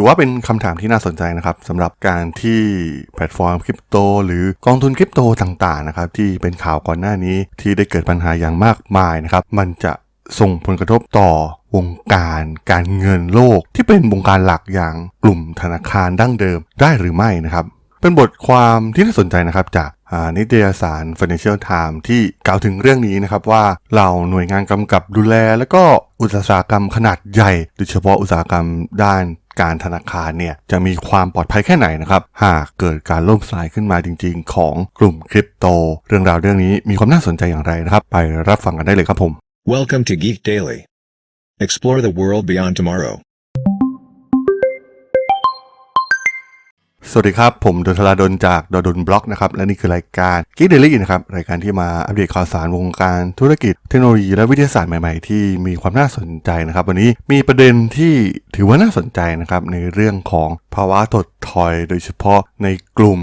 ถือว่าเป็นคำถามที่น่าสนใจนะครับสำหรับการที่แพลตฟอร์มคริปโต หรือกองทุนคริปโตต่างๆนะครับที่เป็นข่าวก่อนหน้านี้ที่ได้เกิดปัญหาอย่างมากมายนะครับมันจะส่งผลกระทบต่อวงการการเงินโลก ที่เป็นวงการหลักอย่างกลุ่มธนาคารดั้งเดิมได้หรือไม่นะครับ เป็นบทความที่น่าสนใจนะครับจากนิตยสาร Financial Times ที่กล่าวถึงเรื่องนี้นะครับว่าเหล่าหน่วยงานกำกับดูแล แล้วก็อุตสาหกรรมขนาดใหญ่ โดยเฉพาะอุตสาหกรรมด้าน การธนาคารเนี่ยจะมีความปลอดภัยแค่ไหนนะครับ หากเกิดการล่มสลายขึ้นมาจริง ๆ ของกลุ่มคริปโต เรื่องราวเรื่องนี้มีความน่าสนใจอย่างไรนะครับ ไปรับฟังกันได้เลยครับผม Welcome to Geek Daily. Explore the world beyond tomorrow. สวัสดีครับ ผมดนทลาดนจากดดนบล็อกนะครับ และนี่คือรายการ Geek Daily นะครับ รายการที่มาอัปเดตข่าวสารวงการธุรกิจเทคโนโลยีและวิทยาศาสตร์ใหม่ๆ ที่มีความน่าสนใจนะครับ วันนี้มีประเด็นที่ถือว่าน่าสนใจนะครับ ในเรื่องของภาวะถดถอยโดยเฉพาะในกลุ่ม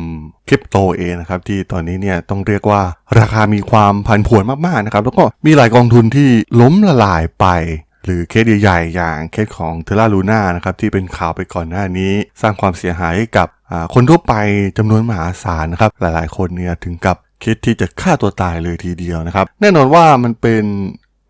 คริปโตเองนะครับ ที่ตอนนี้เนี่ยต้องเรียกว่าราคามีความผันผวนมากๆนะครับ แล้วก็มีหลายกองทุนที่ล้มละลายไป หรือเคสใหญ่ๆอย่างเคสของเทล่าลูน่านะครับที่เป็นข่าวไปก่อนหน้านี้ สร้างความเสียหายให้กับคนทั่วไปจำนวนมหาศาลนะครับหลายๆ คนเนี่ยถึงกับคิดที่จะฆ่าตัวตายเลยทีเดียวนะครับ แน่นอนว่ามันเป็น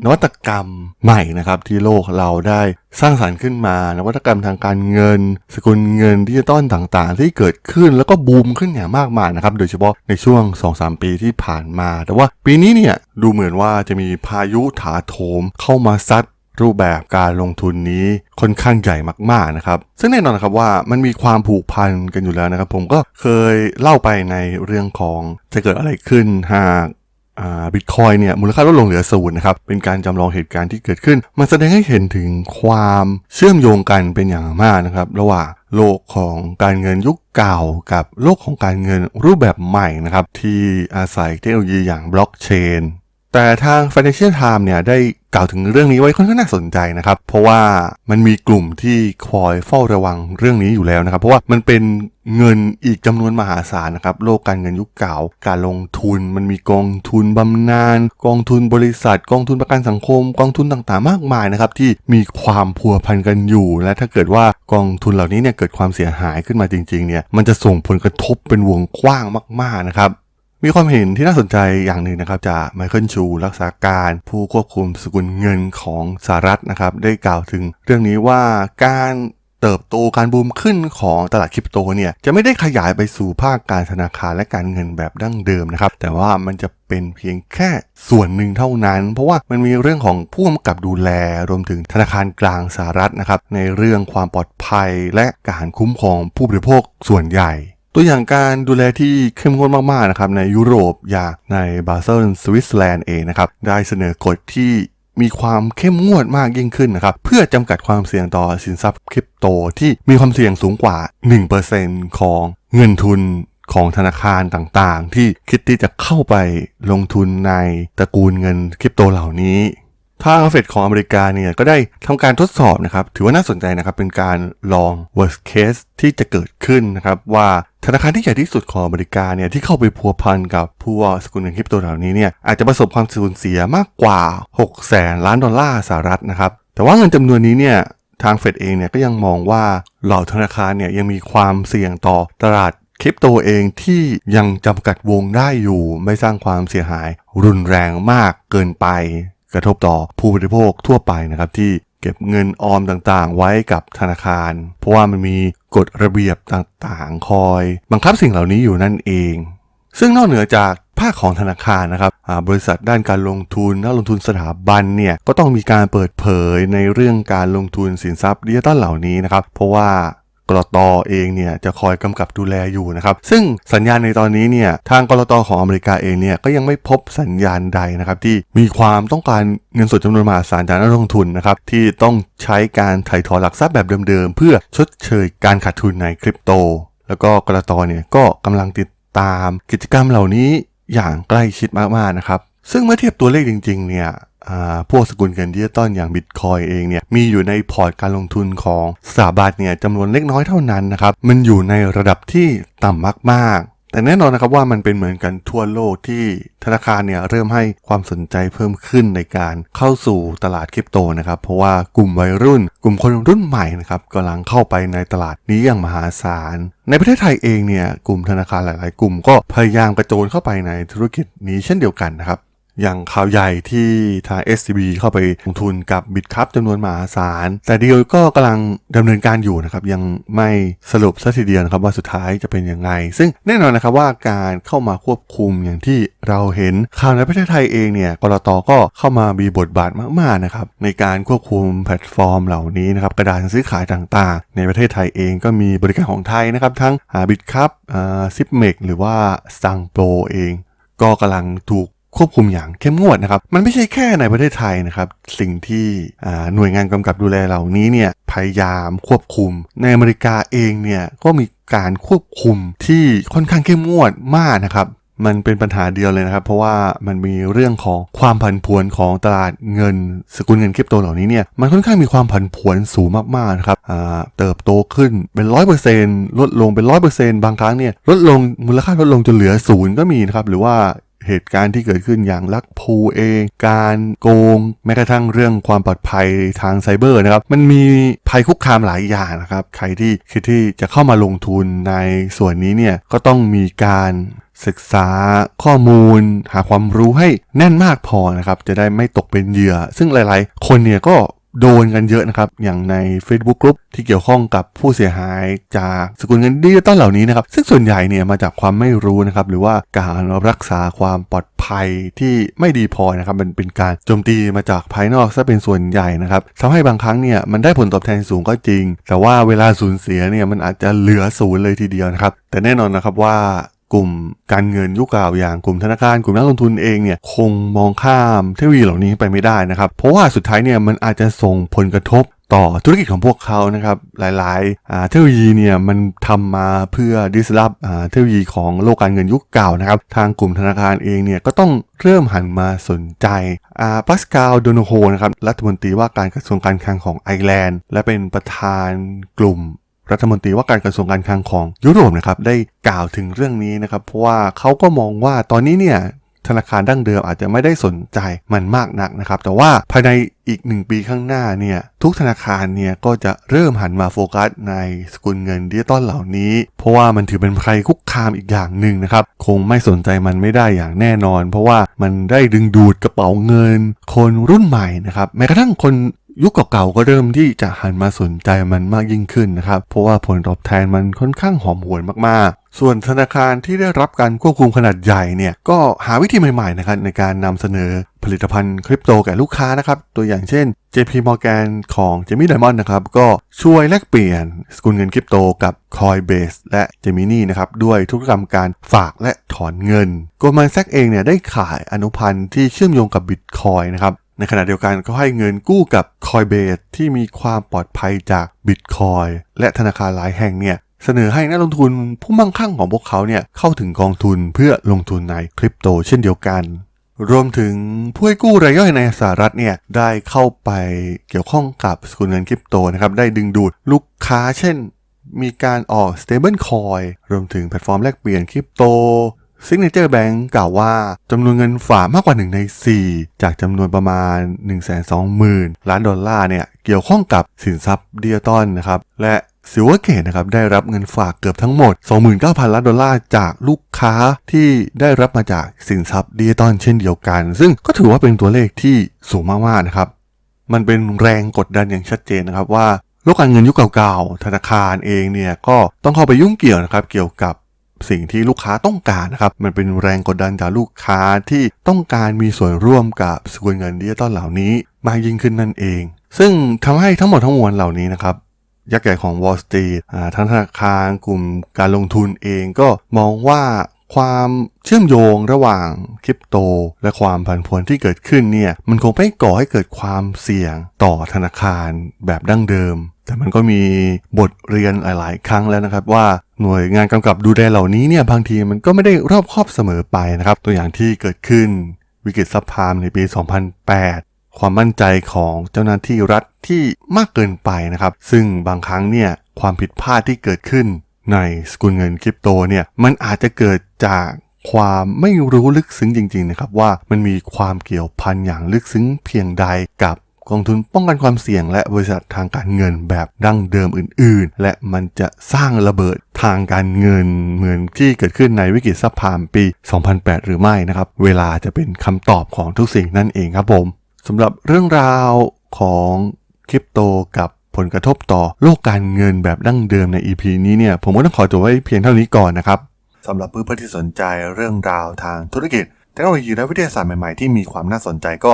นวัตกรรมใหม่นะครับที่โลกเราได้สร้างสรรค์ขึ้นมา นวัตกรรมทางการเงิน สกุลเงินดิจิตอลต่างๆ ที่เกิดขึ้นแล้วก็บูมขึ้นอย่างมากมายนะครับโดยเฉพาะในช่วง 2-3 ปีที่ผ่านมา แต่ว่าปีนี้เนี่ยดูเหมือนว่าจะมีพายุถาโถมเข้ามาซัด รูปแบบการลงทุนนี้ค่อนข้างใหญ่มากๆนะครับ ซึ่งแน่นอนนะครับว่ามันมีความผูกพันกันอยู่แล้วนะครับ ผมก็เคยเล่าไปในเรื่องของจะเกิดอะไรขึ้นหากบิตคอยเนี่ยมูลค่าลดลงเหลือศูนย์นะครับ เป็นการจำลองเหตุการณ์ที่เกิดขึ้น มันแสดงให้เห็นถึงความเชื่อมโยงกันเป็นอย่างมากนะครับ ระหว่างโลกของการเงินยุคเก่ากับโลกของการเงินรูปแบบใหม่นะครับ ที่อาศัยเทคโนโลยีอย่างบล็อกเชน แต่ทาง Financial Times เนี่ยได้กล่าวถึงเรื่องนี้ไว้ค่อนข้างน่าสนใจนะครับ เพราะว่ามันมีกลุ่มที่คอยเฝ้าระวังเรื่องนี้อยู่แล้วนะครับ เพราะว่ามันเป็นเงินอีกจำนวนมหาศาลนะครับ โลกการเงินยุคเก่า การลงทุนมันมีกองทุนบำนาญกองทุนบริษัท กองทุนประกันสังคม กองทุนต่างๆ มากมายนะครับที่มีความพัวพันกันอยู่ และถ้าเกิดว่ากองทุนเหล่านี้เนี่ยเกิดความเสียหายขึ้นมาจริงๆเนี่ยมันจะส่งผลกระทบเป็นวงกว้างมาก ๆนะครับ มีความเห็นที่น่าสนใจอย่างหนึ่งนะครับจากไมเคิลชู รักษาการผู้ควบคุมสกุลเงินของสหรัฐนะครับ ได้กล่าวถึงเรื่องนี้ว่าการเติบโตการบูมขึ้นของตลาดคริปโตเนี่ยจะไม่ได้ขยายไปสู่ภาคการธนาคารและการเงินแบบดั้งเดิมนะครับ แต่ว่ามันจะเป็นเพียงแค่ส่วนหนึ่งเท่านั้น เพราะว่ามันมีเรื่องของผู้กำกับดูแลรวมถึงธนาคารกลางสหรัฐนะครับในเรื่องความปลอดภัยและการคุ้มครองผู้บริโภคส่วนใหญ่ ตัวอย่างการดูแลที่เข้มงวดมากๆนะครับในยุโรปอย่างในบาเซลสวิตเซอร์แลนด์เองนะครับได้เสนอกฎที่มีความเข้มงวดมากยิ่งขึ้นนะครับ เพื่อจำกัดความเสี่ยงต่อสินทรัพย์คริปโตที่มีความเสี่ยงสูงกว่า 1%ของเงินทุนของธนาคารต่างๆ ที่คิดที่จะเข้าไปลงทุนในตระกูลเงินคริปโตเหล่านี้ ทางเฟดของอเมริกาเนี่ยก็ได้ทำการทดสอบนะครับ ถือว่าน่าสนใจนะครับ เป็นการลอง worst case ที่จะเกิดขึ้นนะครับ ว่าธนาคารที่ใหญ่ที่สุดของอเมริกาเนี่ยที่เข้าไปพัวพันกับพวกสกุลเงินคริปโตเหล่านี้เนี่ยอาจจะประสบความสูญเสียมากกว่า6แสนล้านดอลลาร์สหรัฐนะครับ แต่ว่าเงินจำนวนนี้เนี่ยทางเฟดเองเนี่ยก็ยังมองว่าเหล่าธนาคารเนี่ยยังมีความเสี่ยงต่อตลาดคริปโตเองที่ยังจำกัดวงได้อยู่ ไม่สร้างความเสียหายรุนแรงมากเกินไป กระทบต่อผู้บริโภคทั่วไปนะครับที่เก็บเงินออมต่างๆ ไว้กับธนาคาร เพราะว่ามันมีกฎระเบียบต่างๆ คอย บังคับสิ่งเหล่านี้อยู่นั่นเอง ซึ่งนอกเหนือจากภาคของธนาคารนะครับบริษัทด้านการลงทุนนักลงทุนสถาบันเนี่ยก็ต้องมีการเปิดเผยในเรื่องการลงทุนสินทรัพย์ดิจิตอลเหล่านี้นะครับเพราะว่า กรตเองเนี่ยจะคอยกำกับดูแลอยู่นะครับซึ่งสัญญาณในตอนนี้เนี่ยทางกรตของอเมริกาเองเนี่ยก็ยังไม่พบสัญญาณใดนะครับที่มีความต้องการเงินสดจำนวนมหาศาลจากนักลงทุนนะครับที่ต้องใช้การถ่ายถอนหลักทรัพย์แบบเดิมๆ เพื่อชดเชยการขาดทุนในคริปโต แล้วก็กรตเนี่ยก็กำลังติดตามกิจกรรมเหล่านี้อย่างใกล้ชิดมากๆนะครับซึ่งเมื่อเทียบตัวเลขจริงๆเนี่ย พวกสกุลเงินดิจิตอลอย่างบิตคอยเองเนี่ยมีอยู่ในพอร์ตการลงทุนของสถาบันเนี่ยจำนวนเล็กน้อยเท่านั้นนะครับมันอยู่ในระดับที่ต่ำมากๆ แต่แน่นอนนะครับว่ามันเป็นเหมือนกันทั่วโลกที่ธนาคารเนี่ยเริ่มให้ความสนใจเพิ่มขึ้นในการเข้าสู่ตลาดคริปโตนะครับเพราะว่ากลุ่มวัยรุ่น กลุ่มคนรุ่นใหม่นะครับกำลังเข้าไปในตลาดนี้อย่างมหาศาลในประเทศไทยเองเนี่ยกลุ่มธนาคารหลาย ๆ กลุ่มก็พยายามกระโจนเข้าไปในธุรกิจนี้เช่นเดียวกันนะครับ อย่างข่าวใหญ่ที่ทาง SCB เข้าไปลงทุนกับบิตครับจำนวนมหาศาล แต่ดีลก็กำลังดำเนินการอยู่นะครับ ยังไม่สรุปสัทีเดียวนะครับว่าสุดท้ายจะเป็นยังไง ซึ่งแน่นอนนะครับว่าการเข้ามาควบคุมอย่างที่เราเห็นข่าวในประเทศไทยเองเนี่ยกรตก็เข้ามามีบทบาทมากๆนะครับในการควบคุมแพลตฟอร์มเหล่านี้นะครับกระดานซื้อขายต่างๆ ในประเทศไทยเองก็มีบริการของไทยนะครับทั้งบิตครับซิปเมกหรือว่าซังโปรเองก็กำลังถูก ควบคุมอย่างเข้มงวดนะครับ มันไม่ใช่แค่ในประเทศไทยนะครับ สิ่งที่หน่วยงานกำกับดูแลเหล่านี้เนี่ยพยายามควบคุม ในอเมริกาเองเนี่ยก็มีการควบคุมที่ค่อนข้างเข้มงวดมากนะครับมันเป็นปัญหาเดียวเลยนะครับ เพราะว่ามันมีเรื่องของความผันผวนของตลาดเงิน สกุลเงินคริปโตเหล่านี้เนี่ยมันค่อนข้างมีความผันผวนสูงมากๆนะครับอ่าเติบโตขึ้นเป็นร้อยเปอร์เซ็นต์ลดลงเป็นร้อยเปอร์เซ็นต์บางครั้งเนี่ยลดลงมูลค่าลดลงจนเหลือศูนย์ก็มีนะครับหรือว่า เหตุการณ์ที่เกิดขึ้นอย่างลักพูเอง การโกงแม้กระทั่งเรื่องความปลอดภัยทางไซเบอร์นะครับ มันมีภัยคุกคามหลายอย่างนะครับ ใครที่คิดที่จะเข้ามาลงทุนในส่วนนี้เนี่ยก็ต้องมีการศึกษาข้อมูล หาความรู้ให้แน่นมากพอนะครับ จะได้ไม่ตกเป็นเหยื่อ ซึ่งหลาย ๆ คนเนี่ยก็ โดนกันเยอะนะครับ อย่างใน Facebook กลุ่มที่เกี่ยวข้องกับผู้เสียหายจากสกุลเงินดิจิตอลเหล่านี้นะครับ ซึ่งส่วนใหญ่เนี่ยมาจากความไม่รู้นะครับหรือว่าการรักษาความปลอดภัยที่ไม่ดีพอนะครับมันเป็นการโจมตีมาจากภายนอกซะเป็นส่วนใหญ่นะครับทำให้บางครั้งเนี่ยมันได้ผลตอบแทนสูงก็จริง แต่ว่าเวลาสูญเสียเนี่ยมันอาจจะเหลือศูนย์เลยทีเดียวนะครับแต่แน่นอนนะครับว่า กลุ่มการเงินยุคเก่าอย่างกลุ่มธนาคารกลุ่มนักลงทุนเองเนี่ยคงมองข้ามเทคโนโลยีเหล่านี้ไปไม่ได้นะครับ เพราะว่าสุดท้ายเนี่ยมันอาจจะส่งผลกระทบต่อธุรกิจของพวกเขานะครับหลายๆเทคโนโลยีเนี่ยมันทำมาเพื่อดิสลอฟเทคโนโลยีของโลกการเงินยุคเก่านะครับทางกลุ่มธนาคารเองเนี่ยก็ต้องเริ่มหันมาสนใจอาปัสกาลโดโนโฮนะครับรัฐมนตรีว่าการกระทรวงการคลังของไอร์แลนด์ และเป็นประธานกลุ่ม รัฐมนตรีว่าการกระทรวงการคลังของยุโรปนะครับได้กล่าวถึงเรื่องนี้นะครับเพราะว่าเขาก็มองว่าตอนนี้เนี่ยธนาคารดั้งเดิมอาจจะไม่ได้สนใจมันมากนักนะครับ แต่ว่าภายในอีกหนึ่งปีข้างหน้าเนี่ยทุกธนาคารเนี่ยก็จะเริ่มหันมาโฟกัสในสกุลเงินดิจิตอลเหล่านี้ เพราะว่ามันถือเป็นภัยคุกคามอีกอย่างหนึ่งนะครับ คงไม่สนใจมันไม่ได้อย่างแน่นอน เพราะว่ามันได้ดึงดูดกระเป๋าเงิน คนรุ่นใหม่นะครับแม้กระทั่งคน ยุคเก่าๆก็เริ่มที่จะหันมาสนใจมันมากยิ่งขึ้นนะครับ เพราะว่าผลตอบแทนมันค่อนข้างหอมหวนมากๆ ส่วนธนาคารที่ได้รับการควบคุมขนาดใหญ่เนี่ยก็หาวิธีใหม่ๆนะครับในการนำเสนอผลิตภัณฑ์คริปโตแก่ลูกค้านะครับ ตัวอย่างเช่น JP Morgan ของ Jamie Dimon นะครับก็ช่วยแลกเปลี่ยนสกุลเงินคริปโตกับ Coinbase และ Gemini นะครับด้วยธุรกรรมการฝากและถอนเงิน Goldman Sachs เองเนี่ยได้ขายอนุพันธ์ที่เชื่อมโยงกับ Bitcoin นะครับ ในขณะเดียวกันก็ให้เงินกู้กับ Coinbase ที่มีความปลอดภัยจาก Bitcoin และธนาคารหลายแห่งเนี่ยเสนอให้นักลงทุนผู้มั่งคั่งของพวกเขาเนี่ยเข้าถึงกองทุนเพื่อลงทุนในคริปโตเช่นเดียวกัน รวมถึงผู้ให้กู้รายย่อยในสหรัฐเนี่ยได้เข้าไปเกี่ยวข้องกับสกุลเงินคริปโตนะครับได้ดึงดูดลูกค้าเช่น มีการออก stable coin รวมถึงแพลตฟอร์มแลกเปลี่ยนคริปโต Signature Bank กล่าวว่าจำนวนเงินฝากมากกว่า 1 ใน 4 จากจำนวนประมาณ 120,000 ล้านดอลลาร์เนี่ยเกี่ยวข้องกับสินทรัพย์ดิจิตอลนะครับและซิลเวอร์เกตนะครับได้รับเงินฝากเกือบทั้งหมด 29,000 ล้านดอลลาร์จากลูกค้าที่ได้รับมาจากสินทรัพย์ดิจิตอลเช่นเดียวกัน ซึ่งก็ถือว่าเป็นตัวเลขที่สูงมากๆนะครับมันเป็นแรงกดดันอย่างชัดเจนนะครับว่าโลกการเงินยุคเก่าๆธนาคารเองเนี่ยก็ต้องเข้าไปยุ่งเกี่ยวนะครับเกี่ยวกับ สิ่งที่ลูกค้าต้องการนะครับ มันเป็นแรงกดดันจากลูกค้าที่ต้องการมีส่วนร่วมกับสกุลเงินดิจิตอลเหล่านี้ มากยิ่งขึ้นนั่นเอง ซึ่งทำให้ทั้งหมดทั้งมวลเหล่านี้นะครับยักษ์ใหญ่ของ Wall Street อ่าทั้งธนาคารกลุ่มการลงทุนเองก็มองว่าความเชื่อมโยงระหว่างคริปโต และความผันผวนที่เกิดขึ้นเนี่ยมันคงไม่ก่อให้เกิดความเสี่ยงต่อธนาคารแบบดั้งเดิม แต่มันก็มีบทเรียนหลาย ๆ ครั้งแล้วนะครับว่า หน่วยงานกำกับดูแลเหล่านี้เนี่ยบางทีมันก็ไม่ได้รอบคอบเสมอไปนะครับ ตัวอย่างที่เกิดขึ้นวิกฤตซับพรามในปี 2008 ความมั่นใจของเจ้าหน้าที่รัฐที่มากเกินไปนะครับ ซึ่งบางครั้งเนี่ยความผิดพลาดที่เกิดขึ้นในสกุลเงินคริปโตเนี่ยมันอาจจะเกิดจากความไม่รู้ลึกซึ้งจริง ๆ นะครับ ว่ามันมีความเกี่ยวพันอย่างลึกซึ้งเพียงใดกับ กองทุนป้องกันความเสี่ยง และบริษัททางการเงินแบบดั้งเดิมอื่น ๆ และมันจะสร้างระเบิดทางการเงินเหมือนที่เกิดขึ้นในวิกฤตซับพามปี 2008 หรือไม่นะครับ เวลาจะเป็นคำตอบของทุกสิ่งนั่นเองครับผมสำหรับเรื่องราวของคริปโตกับผลกระทบต่อโลกการเงินแบบดั้งเดิมใน EP นี้เนี่ยผมก็ต้องขอตัวไว้เพียงเท่านี้ก่อนนะครับสำหรับเพื่อนๆที่สนใจเรื่องราวทางธุรกิจเทคโนโลยีและวิทยาศาสตร์ใหม่ๆที่มีความน่าสนใจก็